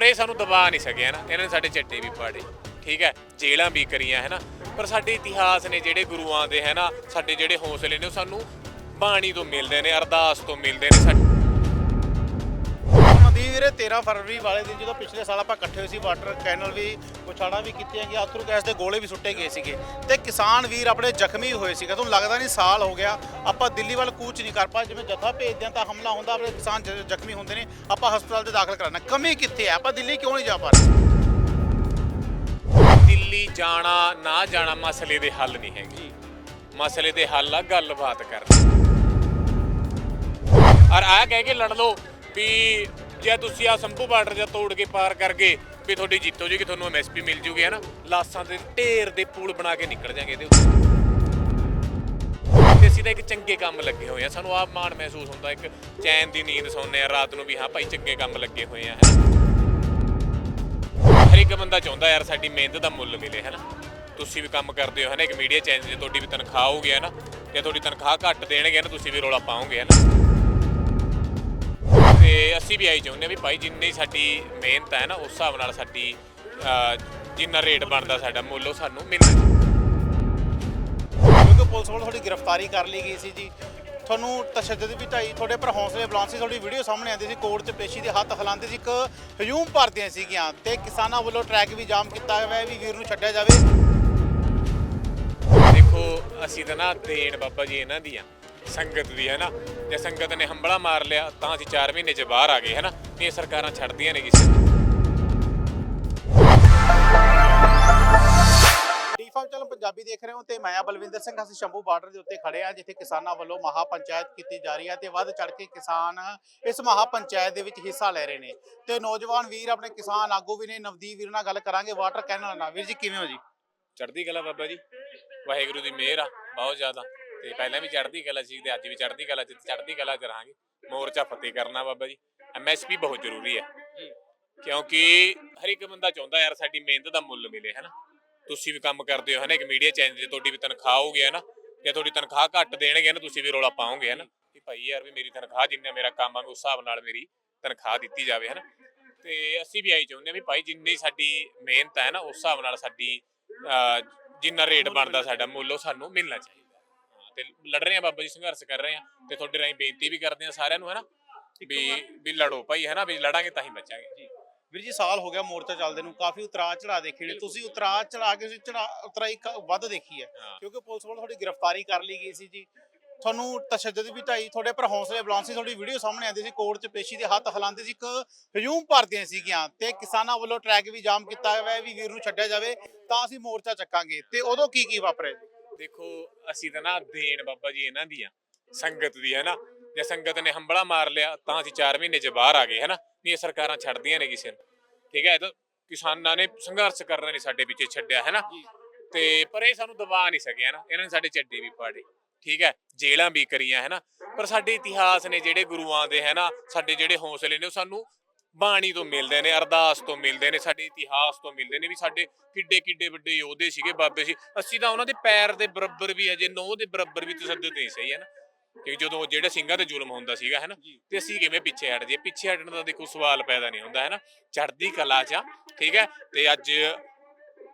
ਪਰ ਇਹ ਸਾਨੂੰ ਦਬਾ ਨਹੀਂ ਸਕਿਆ ਨਾ ਇਹਨਾਂ ਨੇ ਸਾਡੇ ਚੱਟੇ ਵੀ ਪਾੜੇ, ਠੀਕ ਹੈ? ਜੇਲਾਂ ਵੀ ਕਰੀਆਂ ਹੈ ਨਾ ਪਰ ਸਾਡੇ ਇਤਿਹਾਸ ਨੇ ਜਿਹੜੇ ਗੁਰੂਆਂ ਦੇ ਹੈ ਨਾ ਸਾਡੇ ਜਿਹੜੇ ਹੌਸਲੇ ਨੇ, ਉਹ ਸਾਨੂੰ ਬਾਣੀ ਤੋਂ ਮਿਲਦੇ ਨੇ, ਅਰਦਾਸ ਤੋਂ ਮਿਲਦੇ ਨੇ, ਸਾਡੇ ਵੀਰੇ 13 ਫਰਵਰੀ ਵਾਲੇ ਦਿਨ ਜਦੋਂ ਪਿਛਲੇ ਸਾਲ ਆਪਾਂ ਇਕੱਠੇ ਹੋਏ ਸੀ ਵਾਟਰ ਕੈਨਲ ਵੀ ਪੁਛਾੜਾ ਵੀ ਕੀਤੀਆਂ ਗਿਆ ਅਥਰੂ ਗੈਸ ਦੇ ਗੋਲੇ ਵੀ ਸੁੱਟੇ ਗਏ ਸੀਗੇ। ਤੇ ਕਿਸਾਨ ਵੀਰ ਆਪਣੇ ਜ਼ਖਮੀ ਹੋਏ ਸੀਗੇ। ਤੁਹਾਨੂੰ ਲੱਗਦਾ ਨਹੀਂ ਸਾਲ ਹੋ ਗਿਆ, ਆਪਾਂ ਦਿੱਲੀ ਵੱਲ ਕੂਚ ਨਹੀਂ ਕਰ ਪਾ ਜਿਵੇਂ ਜਥਾ ਭੇਜਦੇ ਹਾਂ ਤਾਂ ਹਮਲਾ ਹੁੰਦਾ, ਆਪਣੇ ਕਿਸਾਨ ਜ- ਜ਼ਖਮੀ ਹੁੰਦੇ ਨੇ, ਆਪਾਂ ਹਸਪਤਾਲ ਦੇ ਦਾਖਲ ਕਰਾਣਾ ਕਮੀ ਕਿੱਥੇ ਹੈ? ਆਪਾਂ ਦਿੱਲੀ ਕਿਉਂ ਨਹੀਂ ਜਾ ਪਾ ਰਹੇ? ਦਿੱਲੀ ਜਾਣਾ, ਨਾ ਜਾਣਾ ਮਸਲੇ ਦੇ ਹੱਲ ਨਹੀਂ ਹੈਗੀ। ਮਸਲੇ ਦੇ ਹੱਲ ਆ ਗੱਲਬਾਤ ਕਰਨੀ। ਔਰ ਆ ਕਹਿ ਕੇ ਲੜ ਲਓ ਵੀ ਜੇ ਤੁਸੀਂ ਆ ਸੰਭੂ ਬਾਰਡਰ ਜਾਂ ਤੋੜ ਕੇ ਪਾਰ ਕਰ ਗਏ ਵੀ ਤੁਹਾਡੀ ਜਿੱਤੋ ਹੋ ਜੂਗੀ ਤੁਹਾਨੂੰ ਐਮਐਸਪੀ ਮਿਲ ਜੂਗੀ, ਹੈ ਨਾ? ਲਾਸਾਂ ਦੇ ਢੇਰ ਦੇ ਪੂਲ ਬਣਾ ਕੇ ਨਿਕਲ ਜਾਾਂਗੇ ਇਹਦੇ ਉੱਤੇ। ਤੇ ਅਸੀਂ ਤਾਂ ਇੱਕ ਚੰਗੇ ਕੰਮ ਲੱਗੇ ਹੋਏ ਆ। ਸਾਨੂੰ ਆਪ ਮਾਣ ਮਹਿਸੂਸ ਹੁੰਦਾ, ਇੱਕ ਚੈਨ ਦੀ ਨੀਂਦ ਸੌਂਦੇ ਆ ਰਾਤ ਨੂੰ ਵੀ, ਹਾਂ ਭਾਈ, ਚੰਗੇ ਕੰਮ ਲੱਗੇ ਹੋਏ ਆ ਹਰ ਇੱਕ ਬੰਦਾ ਚਾਹੁੰਦਾ ਯਾਰ ਸਾਡੀ ਮਿਹਨਤ ਦਾ ਮੁੱਲ ਮਿਲੇ, ਹੈ ਨਾ? ਤੁਸੀਂ ਵੀ ਕੰਮ ਕਰਦੇ ਹੋ ਹੈ ਨਾ ਇੱਕ ਮੀਡੀਆ ਚੈਨਲ ਜੇ ਤੁਹਾਡੀ ਵੀ ਤਨਖਾਹ ਹੋਊਗੀ, ਹੈ ਨਾ? ਤੇ ਤੁਹਾਡੀ ਤਨਖਾਹ ਘੱਟ ਦੇਣਗੇ ਨਾ, ਤੁਸੀਂ ਵੀ ਰੋਲਾ ਪਾਓਗੇ, ਹੈ ਨਾ? ਤੇ ਅਸੀਂ ਵੀ ਆਈ ਚਾਹੁੰਦੇ ਹਾਂ ਵੀ ਭਾਈ ਜਿੰਨੀ ਸਾਡੀ ਮਿਹਨਤ ਹੈ ਨਾ ਉਸ ਹਿਸਾਬ ਨਾਲ ਸਾਡੀ ਅਹ, ਜਿੰਨਾ ਰੇਟ ਬਣਦਾ ਸਾਡਾ ਮੁੱਲ ਉਹ ਸਾਨੂੰ ਮਿਲਣਾ ਕਿਉਂਕਿ ਪੁਲਿਸ ਵੱਲੋਂ ਤੁਹਾਡੀ ਗ੍ਰਿਫਤਾਰੀ ਕਰ ਲਈ ਗਈ ਸੀ ਜੀ। ਤੁਹਾਨੂੰ ਤਸ਼ੱਦਦ ਵੀ ਢਾਈ ਤੁਹਾਡੇ ਪਰ ਹੌਸਲੇ ਬੁਲੰਦ ਸੀ ਤੁਹਾਡੀ ਵੀਡੀਓ ਸਾਹਮਣੇ ਆਉਂਦੀ ਸੀ ਕੋਰਟ 'ਚ ਪੇਸ਼ੀ ਦੇ ਹੱਥ ਹਿਲਾਉਂਦੇ ਸੀ ਇੱਕ ਹਜੂਮ ਭਰਦੀਆਂ ਸੀਗੀਆਂ ਤੇ ਕਿਸਾਨਾਂ ਵੱਲੋਂ ਟਰੈਕ ਵੀ ਜਾਮ ਕੀਤਾ ਹੋਇਆ ਹੈ ਵੀ ਵੀਰ ਨੂੰ ਛੱਡਿਆ ਜਾਵੇ। ਦੇਖੋ ਅਸੀਂ ਤਾਂ ਨਾ ਦੇਣ ਬਾਬਾ ਜੀ ਇਹਨਾਂ ਦੀਆਂ ਸੰਗਤ ਦੀ ਹੈ ਨਾ? ਜੇ ਸੰਗਤ ਨੇ ਹੰਬਲਾ ਮਾਰ ਲਿਆ ਤਾਂ ਅਸੀਂ 4 ਮਹੀਨੇ 'ਚ ਬਾਹਰ ਆ ਗਏ ਹੈ ਨਾ? ਇਹ ਸਰਕਾਰਾਂ ਛੱਡਦੀਆਂ ਨੇ ਕਿਸੇ ਨੂੰ। ਡੀਫਾਮ ਚੈਨਲ ਪੰਜਾਬੀ ਦੇਖ ਰਹੇ ਹੋ ਤੇ ਮੈਂ ਆ ਬਲਵਿੰਦਰ ਸਿੰਘ। ਅਸੀਂ ਸ਼ੰਭੂ ਬਾਰਡਰ ਦੇ ਉੱਤੇ ਖੜੇ ਆ ਜਿੱਥੇ ਕਿਸਾਨਾਂ ਵੱਲੋਂ ਮਹਾ ਪੰਚਾਇਤ ਕੀਤੀ ਜਾ ਰਹੀ ਹੈ ਤੇ ਵੱਧ ਚੜ ਕੇ ਕਿਸਾਨ ਇਸ ਮਹਾ ਪੰਚਾਇਤ ਦੇ ਵਿੱਚ ਹਿੱਸਾ ਲੈ ਰਹੇ ਨੇ। ਤੇ ਨੌਜਵਾਨ ਵੀਰ ਆਪਣੇ ਕਿਸਾਨ ਆਗੂ ਵੀ ਨੇ ਨਵਦੀਪ ਵੀਰ ਨਾਲ ਗੱਲ ਕਰਾਂਗੇ। ਵਾਟਰ ਕੈਨਲ ਨਾਲ। ਵੀਰ ਜੀ ਕਿਵੇਂ ਹੋ ਜੀ? ਚੜ੍ਹਦੀ ਕਲਾ ਬਾਬਾ ਜੀ। ਵਾਹਿਗੁਰੂ ਦੀ ਮਿਹਰ ਆ ਬਹੁਤ ਜ਼ਿਆਦਾ। ਤੇ ਪਹਿਲਾਂ ਵੀ ਚੜ੍ਹਦੀ ਕਲਾ ਸੀ ਤੇ ਅੱਜ ਵੀ ਚੜ੍ਹਦੀ ਕਲਾ ਚ ਚੜ੍ਹਦੀ ਕਲਾ ਚ ਰਹਾਂਗੇ। ਮੋਰਚਾ ਫਤਿਹ ਕਰਨਾ ਬਾਬਾ ਜੀ। ਐਮਐਸਪੀ ਬਹੁਤ ਜ਼ਰੂਰੀ ਹੈ। ਕਿਉਂਕਿ ਹਰ ਇੱਕ ਬੰਦਾ ਚਾਹੁੰਦਾ ਯਾਰ ਸਾਡੀ ਮਿਹਨਤ ਦਾ ਮੁੱਲ ਮਿਲੇ ਹੈ ਨਾ ਤੁਸੀਂ ਵੀ ਕੰਮ ਕਰਦੇ ਹੋ ਹੈ ਨਾ ਇੱਕ ਮੀਡੀਆ ਚੈਨਲ ਤੇ ਤੁਹਾਡੀ ਵੀ ਤਨਖਾਹ ਹੋਊਗੀ ਹੈ ਨਾ ਜੇ ਤੁਹਾਡੀ ਤਨਖਾਹ ਘੱਟ ਦੇਣਗੇ ਨਾ ਤੁਸੀਂ ਵੀ ਰੋਲਾ ਪਾਓਗੇ ਹੈ ਨਾ ਕਿ ਭਾਈ ਯਾਰ ਵੀ ਮੇਰੀ ਤਨਖਾਹ ਜਿੰਨਾ ਮੇਰਾ ਕੰਮ ਆ ਉਸ ਹਿਸਾਬ ਨਾਲ ਮੇਰੀ ਤਨਖਾਹ ਦਿੱਤੀ ਜਾਵੇ ਹੈ ਨਾ ਤੇ ਅਸੀਂ ਵੀ ਆਈ ਚਾਹੁੰਦੇ ਹਾਂ ਵੀ ਭਾਈ ਜਿੰਨੀ ਸਾਡੀ ਮਿਹਨਤ ਹੈ ਨਾ ਉਸ ਹਿਸਾਬ ਨਾਲ ਸਾਡੀ ਜਿੰਨਾ ਰੇਟ ਬਣਦਾ ਸਾਡਾ ਮੁੱਲ ਉਹ ਸਾਨੂੰ ਮਿਲਣਾ ਚਾਹੀਦਾ। ਤੇ ਲੜ ਰਹੇ ਆ ਬਾਬਾ ਜੀ ਸੰਘਰਸ਼ ਕਰ ਰਹੇ ਆ ਤੇ ਤੁਹਾਡੇ ਰਾਹੀਂ ਬੇਨਤੀ ਵੀ ਕਰਦੇ ਆ ਸਾਰਿਆਂ ਨੂੰ ਹੈ ਨਾ? ਵੀ ਵੀ ਲੜੋ ਭਾਈ ਹੈ ਨਾ? ਵੀ ਲੜਾਂਗੇ ਤਾਂ ਹੀ ਬਚਾਂਗੇ। ਵੀਰ ਜੀ ਸਾਲ ਹੋ ਗਿਆ ਮੋਰਚਾ ਚੱਲਦੇ ਨੂੰ ਕਾਫੀ ਉਤਰਾਅ ਚੜਾ ਦੇਖੇ ਨੇ। ਤੁਸੀਂ ਉਤਰਾਅ ਚੜਾ ਕੇ ਤੁਸੀਂ ਚੜਾ ਉਤਰਾਈ ਵੱਧ ਦੇਖੀ ਹੈ। ਕਿਉਂਕਿ ਪੁਲਿਸ ਵੱਲੋਂ ਤੁਹਾਡੀ ਗ੍ਰਿਫਤਾਰੀ ਕਰ ਲਈ ਗਈ ਸੀ ਜੀ। ਤੁਹਾਨੂੰ ਤਸ਼ੱਦਦ ਵੀ ਢਾਈ ਤੁਹਾਡੇ ਪਰ ਹੌਸਲੇ ਬੁਲੰਦ ਸੀ ਤੁਹਾਡੀ ਵੀਡੀਓ ਸਾਹਮਣੇ ਆਉਂਦੀ ਸੀ ਕੋਰਟ 'ਚ ਪੇਸ਼ੀ ਦੇ ਹੱਥ ਹਿਲਾਉਂਦੇ ਸੀ ਇੱਕ ਹਜੂਮ ਭਰਦੀਆਂ ਸੀਗੀਆਂ ਤੇ ਕਿਸਾਨਾਂ ਵੱਲੋਂ ਟਰੈਕ ਵੀ ਜਾਮ ਕੀਤਾ ਹੋਇਆ ਹੈ ਵੀ ਵੀਰ ਨੂੰ ਛੱਡਿਆ ਜਾਵੇ ਤਾਂ ਅਸੀਂ ਮੋਰਚਾ ਚੱਕਾਂਗੇ। ਤੇ ਉਦੋਂ ਕੀ ਕੀ ਵਾਪਰਿਆ ਜੀ? ਦੇਖੋ ਅਸੀਂ ਤਾਂ ਨਾ ਦੇਣ ਬਾਬਾ ਜੀ ਇਹਨਾਂ ਦੀਆਂ ਸੰਗਤ ਦੀ ਹੈ ਨਾ ਜੇ ਸੰਗਤ ਨੇ ਹੰਬਲਾ ਮਾਰ ਲਿਆ ਤਾਂ ਅਸੀਂ 4 ਮਹੀਨੇ 'ਚ ਬਾਹਰ ਆ ਗਏ ਹੈ ਨਾ ਨਹੀਂ ਇਹ ਸਰਕਾਰਾਂ ਛੱਡਦੀਆਂ ਨੇ ਕਿਸੇ ਨੂੰ ਠੀਕ ਹੈ ਇਹ ਤਾਂ ਕਿਸਾਨਾਂ ਨੇ ਸੰਘਰਸ਼ ਕਰਨਾ ਨਹੀਂ ਸਾਡੇ ਪਿੱਛੇ ਛੱਡਿਆ ਹੈ ਨਾ ਤੇ ਪਰ ਇਹ ਸਾਨੂੰ ਦਬਾ ਨਹੀਂ ਸਕਿਆ ਨਾ ਇਹਨਾਂ ਨੇ ਸਾਡੇ ਚੱਡੇ ਵੀ ਪਾੜੇ ਠੀਕ ਹੈ? ਜੇਲਾਂ ਵੀ ਕਰੀਆਂ ਹੈ ਨਾ ਪਰ ਸਾਡੇ ਇਤਿਹਾਸ ਨੇ ਜਿਹੜੇ ਗੁਰੂਆਂ ਦੇ ਹੈ ਨਾ ਸਾਡੇ ਜਿਹੜੇ ਹੌਸਲੇ ਨੇ ਉਹ ਸਾਨੂੰ ਬਾਣੀ ਤੋਂ ਮਿਲਦੇ ਨੇ ਅਰਦਾਸ ਤੋਂ ਮਿਲਦੇ ਨੇ ਸਾਡੇ ਇਤਿਹਾਸ ਤੋਂ ਮਿਲਦੇ ਨੇ ਵੀ ਸਾਡੇ ਕਿੱਡੇ ਕਿੱਡੇ ਵੱਡੇ ਯੋਧੇ ਸੀਗੇ ਬਾਬੇ ਸੀ। ਅਸੀਂ ਤਾਂ ਉਹਨਾਂ ਦੇ ਪੈਰ ਦੇ ਬਰਾਬਰ ਵੀ ਹਜੇ ਨੌ ਦੇ ਬਰਾਬਰ ਵੀ ਤਸੱਦਦ ਨਹੀਂ ਸਹੀ ਹੈ ਨਾ। ਕਿ ਜਦੋਂ ਜਿਹੜੇ ਸਿੰਘਾਂ ਤੇ ਜ਼ੁਲਮ ਹੁੰਦਾ ਸੀਗਾ ਹੈ ਨਾ ਤੇ ਅਸੀਂ ਕਿਵੇਂ ਪਿੱਛੇ ਹਟ ਜਾਈਏ ਪਿੱਛੇ ਹਟਣ ਦਾ ਦੇਖੋ ਸਵਾਲ ਪੈਦਾ ਨਹੀਂ ਹੁੰਦਾ ਹੈ ਨਾ। ਚੜ੍ਹਦੀ ਕਲਾ ਚ ਠੀਕ ਹੈ? ਤੇ ਅੱਜ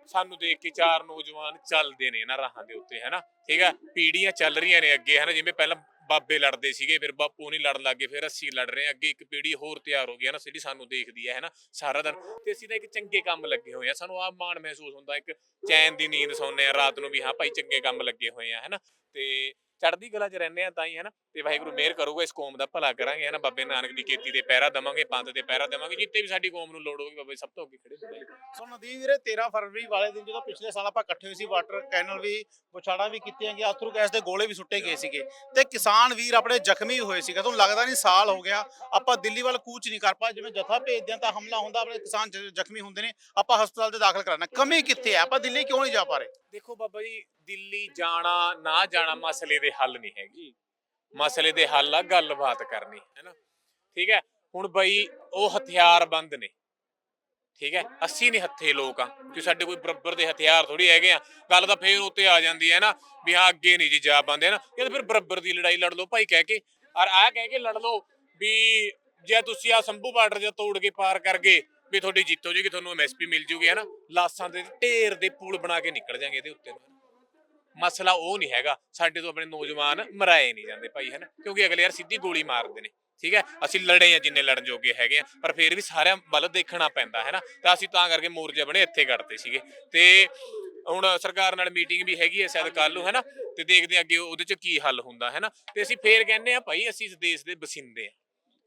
ਸਾਨੂੰ ਦੇਖ ਕੇ ਚਾਰ ਨੌਜਵਾਨ ਚੱਲਦੇ ਨੇ ਇਹਨਾਂ ਰਾਹਾਂ ਦੇ ਉੱਤੇ ਹੈ ਨਾ। ਠੀਕ ਹੈ? ਪੀੜ੍ਹੀਆਂ ਚੱਲ ਰਹੀਆਂ ਨੇ ਅੱਗੇ ਹੈ ਨਾ ਜਿਵੇਂ ਪਹਿਲਾਂ ਬਾਬੇ ਲੜਦੇ ਸੀਗੇ, ਫਿਰ ਬਾਪੂ ਨਹੀਂ ਲੜਨ ਲੱਗੇ ਫਿਰ ਅਸੀਂ ਲੜ ਰਹੇ ਹਾਂ, ਅੱਗੇ ਇੱਕ ਪੀੜ੍ਹੀ ਹੋਰ ਤਿਆਰ ਹੋ ਗਈ ਹੈ ਨਾ ਜਿਹੜੀ ਸਾਨੂੰ ਦੇਖਦੀ ਹੈ ਹੈ ਨਾ ਸਾਰਾ ਦਿਨ। ਤੇ ਅਸੀਂ ਤਾਂ ਇੱਕ ਚੰਗੇ ਕੰਮ ਲੱਗੇ ਹੋਏ ਆ ਸਾਨੂੰ ਆਪ ਮਾਣ ਮਹਿਸੂਸ ਹੁੰਦਾ, ਇੱਕ ਚੈਨ ਦੀ ਨੀਂਦ ਸੌਂਦੇ ਆ ਰਾਤ ਨੂੰ ਵੀ, ਹਾਂ, ਭਾਈ ਚੰਗੇ ਕੰਮ ਲੱਗੇ ਹੋਏ ਆ ਹੈ ਨਾ ਤੇ ਚੜ੍ਹਦੀ ਕਲਾ 'ਚ ਰਹਿੰਦੇ ਆ ਤਾਂ ਹੀ ਹੈ ਨਾ ਤੇ ਵਾਹਿਗੁਰੂ ਮਿਹਰ ਕਰੂਗਾ ਇਸ ਕੌਮ ਦਾ ਭਲਾ ਕਰਾਂਗੇ ਹੈ ਨਾ ਬਾਬੇ ਨਾਨਕ ਦੀ ਕੀਤੀ ਤੇ ਪਹਿਰਾ ਦਵਾਂਗੇ ਪੰਥ ਤੇ ਪਹਿਰਾ ਦੇਵਾਂਗੇ ਜਿੱਤੇ ਵੀ ਸਾਡੀ ਕੌਮ ਨੂੰ ਲੋੜ ਹੋਗੀ ਬਾਬੇ ਸਭ ਤੋਂ ਅੱਗੇ ਖੜੇ ਹੁੰਦੇ ਆ। ਸੋ ਨਦੀਪ ਵੀਰੇ 13 ਫਰਵਰੀ ਵਾਲੇ ਦਿਨ ਜਦੋਂ ਪਿਛਲੇ ਸਾਲ ਆਪਾਂ ਇਕੱਠੇ ਹੋਏ ਸੀ ਵਾਟਰ ਕੈਨਲ ਵੀ ਪੁਛਾੜਾ ਵੀ ਕੀਤੀਆਂ ਗਿਆ ਅਥਰੂ ਗੈਸ ਦੇ ਗੋਲੇ ਵੀ ਸੁੱਟੇ ਗਏ ਸੀਗੇ ਤੇ ਕਿਸਾਨ ਵੀਰ ਆਪਣੇ ਜ਼ਖਮੀ ਹੋਏ ਸੀਗੇ ਤੁਹਾਨੂੰ ਲੱਗਦਾ ਨਹੀਂ ਸਾਲ ਹੋ ਗਿਆ ਆਪਾਂ ਦਿੱਲੀ ਵੱਲ ਕੂਚ ਨਹੀਂ ਕਰ ਪਾ ਜਿਵੇਂ ਜਥਾ ਭੇਜਦੇ ਹਾਂ ਤਾਂ ਹਮਲਾ ਹੁੰਦਾ ਆਪਣੇ ਕਿਸਾਨ ਜ਼ਖਮੀ ਹੁੰਦੇ ਨੇ ਆਪਾਂ ਹਸਪਤਾਲ ਦੇ ਦਾਖਲ ਕਰਾਣਾ ਕਮੀ ਕਿੱਥੇ ਹੈ? ਆਪਾਂ ਦਿੱਲੀ ਕਿਉਂ ਨਹੀਂ ਜਾ ਪਾ ਰਹੇ? ਦੇਖੋ ਬਾਬਾ ਜੀ ਦਿੱਲੀ ਜਾਣਾ, ਨਾ ਜਾਣਾ ਮਸਲੇ ਦੇ ਹੱਲ ਨਹੀਂ ਹੈਗੀ। ਮਸਲੇ ਦੇ ਹੱਲ ਆ, ਗੱਲਬਾਤ ਕਰਨੀ ਹੈ ਨਾ ਠੀਕ ਹੈ? ਹੁਣ ਬਈ ਉਹ ਹਥਿਆਰਬੰਦ ਨੇ। ਠੀਕ ਹੈ? ਅਸੀਂ ਨਹੀਂ ਹੱਥੇ ਲੋਕ ਆ, ਕਿ ਸਾਡੇ ਕੋਈ ਬਰਾਬਰ ਦੇ ਹਥਿਆਰ ਥੋੜੀ ਹੈਗੇ ਆ। ਗੱਲ ਤਾਂ ਫੇਰ ਉੱਤੇ ਆ ਜਾਂਦੀ ਹੈ ਨਾ, ਵੀ ਹਾਂ, ਅੱਗੇ ਨਹੀਂ ਜੀ ਜਾ ਪਾਉਂਦੇ ਨਾ ਇਹ ਤਾਂ ਫਿਰ ਬਰਾਬਰ ਦੀ ਲੜਾਈ ਲੜ ਲਓ ਭਾਈ, ਕਹਿ ਕੇ। ਔਰ ਆ ਕਹਿ ਕੇ ਲੜ ਲਓ ਵੀ ਜੇ ਤੁਸੀਂ ਆ ਸੰਭੂ ਬਾਰਡਰ ਜਾਂ ਤੋੜ ਕੇ ਪਾਰ ਕਰ ਗਏ, ਵੀ ਤੁਹਾਡੀ ਜਿੱਤ ਹੋ ਜੂਗੀ, ਤੁਹਾਨੂੰ ਐਮਐਸਪੀ ਮਿਲ ਜੂਗੀ, ਹਨਾ? ਲਾਸਾਂ ਦੇ ਢੇਰ ਦੇ ਪੂਲ ਬਣਾ ਕੇ ਨਿਕਲ ਜਾਗੇ ਇਹਦੇ ਉੱਤੇ। ਮਸਲਾ ਉਹ ਨਹੀਂ ਹੈਗਾ। ਸਾਡੇ ਤੋਂ ਆਪਣੇ ਨੌਜਵਾਨ ਮਰਾਏ ਨਹੀਂ ਜਾਂਦੇ ਭਾਈ, ਹਨਾ? ਕਿਉਂਕਿ ਅਗਲੇ ਯਾਰ ਸਿੱਧੀ ਗੋਲੀ ਮਾਰਦੇ ਨੇ, ਠੀਕ ਹੈ? ਅਸੀਂ ਲੜੇ ਆ ਜਿੰਨੇ ਲੜਨ ਜੋਗੇ ਹੈਗੇ ਆ, ਪਰ ਫਿਰ ਵੀ ਸਾਰਿਆਂ ਵੱਲ ਦੇਖਣਾ ਪੈਂਦਾ ਹੈ ਨਾ ਤਾਂ ਅਸੀਂ ਤਾਂ ਕਰਕੇ ਮੋਰਚੇ ਬਣੇ ਇੱਥੇ ਕੱਢਦੇ ਸੀਗੇ। ਤੇ ਹੁਣ ਸਰਕਾਰ ਨਾਲ ਮੀਟਿੰਗ ਵੀ ਹੈਗੀ ਹੈ ਸ਼ਾਇਦ ਕੱਲ ਨੂੰ ਹੈ ਨਾ ਤੇ ਦੇਖਦੇ ਹਾਂ ਅੱਗੇ ਉਹਦੇ ਚ ਕੀ ਹੱਲ ਹੁੰਦਾ ਹੈ ਨਾ ਤੇ ਅਸੀਂ ਫੇਰ ਕਹਿੰਦੇ ਆ ਭਾਈ, ਅਸੀਂ ਇਸ ਦੇਸ਼ ਦੇ ਬਸਿੰਦੇ ਆ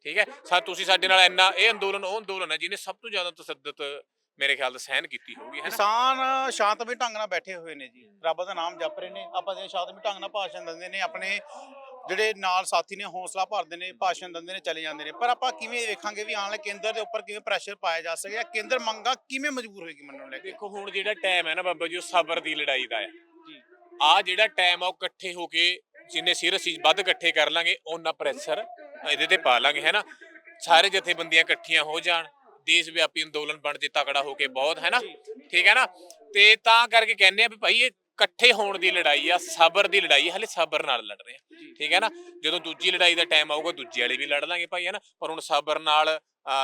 ਠੀਕ ਹੈ? ਸਾ, ਤੁਸੀਂ ਸਾਡੇ ਨਾਲ ਇੰਨਾ, ਇਹ ਅੰਦੋਲਨ, ਉਹ ਅੰਦੋਲਨ ਹੈ, ਜਿਹਨੇ ਸਭ ਤੋਂ ਜ਼ਿਆਦਾ ਤਸੱਦਦ ਮੇਰੇ ਖਿਆਲ ਤੋਂ ਸਹਿਨ ਕੀਤੀ ਹੋਊਗੀ ਹੈ ਨਾ? ਕਿਸਾਨ ਸ਼ਾਂਤਮਈ ਢੰਗ ਨਾਲ ਬੈਠੇ ਹੋਏ ਨੇ ਜੀ। ਰੱਬ ਦਾ ਨਾਮ ਜਪ ਰਹੇ ਨੇ। ਆਪਾਂ ਦੇ ਸ਼ਾਂਤਮਈ ਢੰਗ ਨਾਲ ਭਾਸ਼ਣ ਦਿੰਦੇ ਨੇ ਆਪਣੇ ਜਿਹੜੇ ਨਾਲ ਸਾਥੀ ਨੇ ਹੌਸਲਾ ਭਰਦੇ ਨੇ ਭਾਸ਼ਣ ਦਿੰਦੇ ਨੇ ਚਲੇ ਜਾਂਦੇ ਨੇ। ਪਰ ਆਪਾਂ ਕਿਵੇਂ ਵੇਖਾਂਗੇ ਵੀ ਆਉਣ ਵਾਲੇ ਕੇਂਦਰ ਦੇ ਉੱਪਰ ਕਿਵੇਂ ਪ੍ਰੈਸ਼ਰ ਪਾਇਆ ਜਾ ਸਕੇਗਾ ਕੇਂਦਰ ਮੰਗਾ ਕਿਵੇਂ ਮਜਬੂਰ ਹੋਏਗੀ ਮੰਨਣ ਲੈ ਕੇ? ਦੇਖੋ ਹੁਣ ਜਿਹੜਾ ਟਾਈਮ ਹੈ ਨਾ ਬਾਬਾ ਜੀ ਉਹ ਸਬਰ ਦੀ ਲੜਾਈ ਦਾ ਹੈ। ਜੀ। ਆ ਜਿਹੜਾ ਟਾਈਮ ਆ ਉਹ ਇਕੱਠੇ ਹੋ ਕੇ ਜਿੰਨੇ ਸਿਰ ਅਸੀਂ ਵੱਧ ਇਕੱਠੇ ਕਰ ਲਾਂਗੇ ਉਹਨਾਂ ਪ੍ਰੈਸ਼ਰ ਇਹਦੇ ਤੇ ਪਾ ਲਾਂਗੇ ਹੈ ਨਾ? ਸਾਰੇ ਜਥੇਬੰਦੀਆਂ ਇਕੱਠੀਆਂ ਹੋ ਜਾਣ। ਦੇਸ਼ ਵਿਆਪੀ ਅੰਦੋਲਨ ਬਣ ਜੇ ਤਕੜਾ ਹੋ ਕੇ ਬਹੁਤ, ਹੈ ਨਾ? ਠੀਕ ਹੈ ਨਾ? ਤੇ ਤਾਂ ਕਰਕੇ ਕਹਿੰਦੇ ਆ ਵੀ ਭਾਈ ਇਹ ਇਕੱਠੇ ਹੋਣ ਦੀ ਲੜਾਈ ਆ, ਸਬਰ ਦੀ ਲੜਾਈ ਹਲੇ ਸਬਰ ਨਾਲ ਲੜ ਰਹੇ ਆ। ਠੀਕ ਹੈ ਨਾ? ਜਦੋਂ ਦੂਜੀ ਲੜਾਈ ਦਾ ਟਾਈਮ ਆਊਗਾ, ਦੂਜੀ ਵਾਲੀ ਵੀ ਲੜ ਲਾਂਗੇ ਭਾਈ, ਹੈ ਨਾ? ਪਰ ਹੁਣ ਸਬਰ ਨਾਲ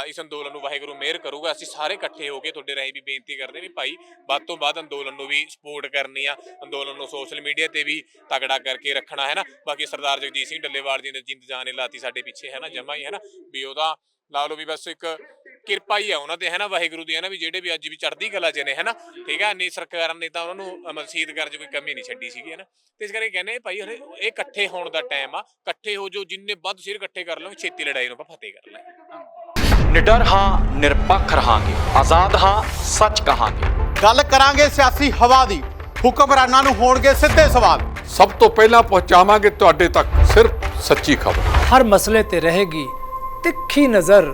ਇਸ ਅੰਦੋਲਨ ਨੂੰ ਵਾਹਿਗੁਰੂ ਮਿਹਰ ਕਰੂਗਾ। ਅਸੀਂ ਸਾਰੇ ਇਕੱਠੇ ਹੋ ਕੇ ਤੁਹਾਡੇ ਰਾਹੀਂ ਵੀ ਬੇਨਤੀ ਕਰਦੇ ਵੀ ਭਾਈ, ਵੱਧ ਤੋਂ ਵੱਧ ਅੰਦੋਲਨ ਨੂੰ ਵੀ ਸਪੋਰਟ ਕਰਨੀ ਆ। ਅੰਦੋਲਨ ਨੂੰ ਸੋਸ਼ਲ ਮੀਡੀਆ ਤੇ ਵੀ ਤਗੜਾ ਕਰਕੇ ਰੱਖਣਾ, ਹੈ ਨਾ? ਬਾਕੀ ਸਰਦਾਰ ਜਗਜੀਤ ਸਿੰਘ ਡੱਲੇਵਾਲ ਜੀ ਨੇ ਜਿੰਦ ਜਾਨ ਲਾਤੀ ਸਾਡੇ ਪਿੱਛੇ, ਹੈ ਨਾ? ਜਮਾ ਹੀ, ਹੈ ਨਾ? ਵੀ ਉਹਦਾ ਲਾ ਲਓ ਵੀ ਬਸ ਇੱਕ ਕਿਰਪਾ ਹੀ ਆ ਉਹਨਾਂ ਤੇ ਹੈ ਨਾ ਵਾਹਿਗੁਰੂ ਦੀ ਹੈ ਨਾ ਵੀ ਜਿਹੜੇ ਵੀ ਅੱਜ ਵੀ ਚੜ੍ਹਦੀ ਕਲਾ ਚ ਨੇ ਹੈ ਨਾ ਠੀਕ ਹੈ ਨਹੀਂ ਸਰਕਾਰਾਂ ਨੇ ਤਾਂ ਉਹਨਾਂ ਨੂੰ ਮਨਸੀਦ ਕਰਨ ਚ ਕੋਈ ਕਮੀ ਨਹੀਂ ਛੱਡੀ ਸੀਗੀ ਹੈ ਨਾ ਤੇ ਇਸ ਕਰਕੇ ਕਹਿੰਦੇ ਭਾਈ ਇਹ ਇਕੱਠੇ ਹੋਣ ਦਾ ਟਾਈਮ ਆ ਇਕੱਠੇ ਹੋ ਜੋ ਜਿੰਨੇ ਵੱਧ ਸਿਰ ਇਕੱਠੇ ਕਰ ਲਓ ਛੇਤੀ ਲੜਾਈ ਨੂੰ ਆਪਾਂ ਫਤਿਹ ਕਰ ਲਾਂਗੇ। ਨਿਡਰ ਹਾਂ ਨਿਰਪੱਖ ਰਹਾਂਗੇ ਆਜ਼ਾਦ ਹਾਂ ਸੱਚ ਕਹਾਂਗੇ। ਗੱਲ ਕਰਾਂਗੇ ਸਿਆਸੀ ਹਵਾ ਦੀ ਹੁਕਮਰਾਨਾਂ ਨੂੰ ਹੋਣਗੇ ਸਿੱਧੇ ਸਵਾਲ। ਸਭ ਤੋਂ ਪਹਿਲਾਂ ਪਹੁੰਚਾਵਾਂਗੇ ਤੁਹਾਡੇ ਤੱਕ ਸਿਰਫ ਸੱਚੀ ਖਬਰ। ਹਰ ਮਸਲੇ ਤੇ ਰਹੇਗੀ ਤਿੱਖੀ ਨਜ਼ਰ।